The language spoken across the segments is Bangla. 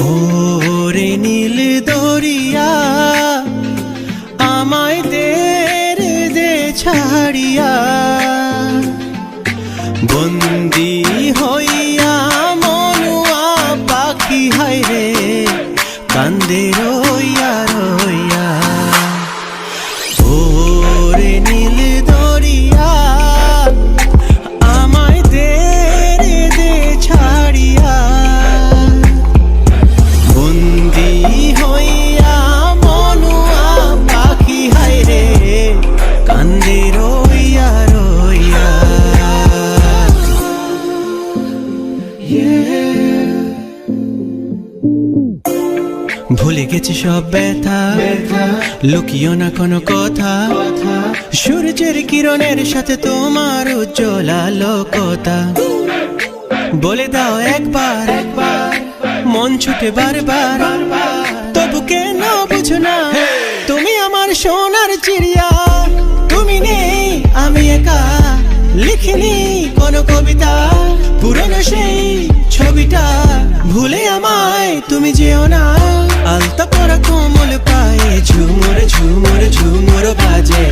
ওরে নীল দরিয়া আমায় দের দে ছাড়িয়া। বন্দি হইয়া ভুলে গেছি সব ব্যথা। লুকিও না কোনো কথা। সূর্যের কিরণের সাথে তোমার উজ্জ্বল আলোকতা। বলে দাও একবার। একবার। মন ছুটে বারবার। তবু কেন বুঝো না? তুমি আমার সোনার চিড়িয়া। তুমি নেই আমি একা। লিখিনি কোনো কবিতা। পুরনো সেই ছবিটা। ভুলে আমায় তুমি যেও না। আলতা পরা কোমল পায়ে ঝুমুর ঝুমুর ঝুমুর বাজে।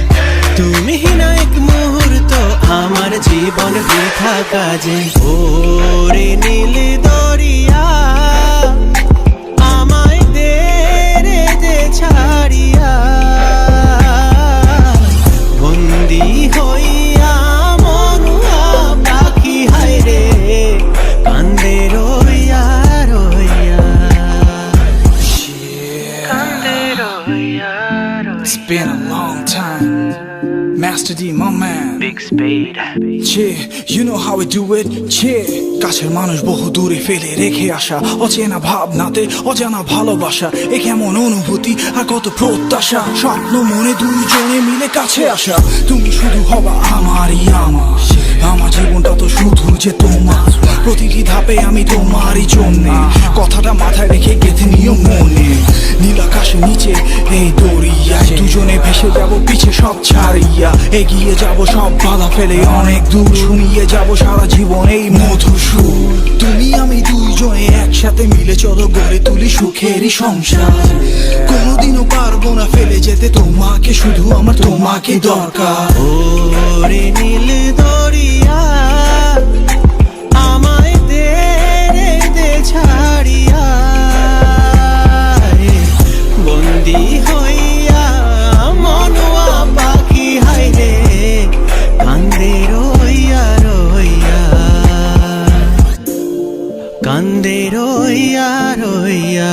তুমি হিনা এক মুহূর্ত, আমার জীবন বৃথা কাজে। ওরে নীল দরিয়া। Been a long time. Master D, my man. Big Spade Yeah, you know how we do it. Yeah, কাছের মানুষ বহু দূরে ফেলে রেখে আসা। অচেনা ভাবনাতে অজানা ভালোবাসা। এ কেমন অনুভূতি আর কত প্রত্যাশা? স্বপ্ন মনে দুইজনে মিলে কাছে আসা। তুমি শুধু হবা আমারই আমার। আমার জীবনটা তো শুধু যে তোমার। প্রতিটি ধাপে আমি তোমারই জন্যে। কথাটা মাথায় রেখে গেঁথে নিও মনে। নীল আকাশের নিচে। এই দরিয়ায় দুজনে ভেসে যাব পিছে সব ছাড়িয়া। এগিয়ে যাব সব বাধা ফেলে অনেক দূর। শুনিয়ে যাব সারা জীবন এই মধুর সুর। তুমি আমি দুইজনে একসাথে মিলে চলো গড়ে তুলি সুখেরই সংসার। কোনোদিনও পারব না ফেলে যেতে তোমাকে শুধু আমার তোমাকে দরকার। ওরে নীল কান্দে রইয়া রইয়া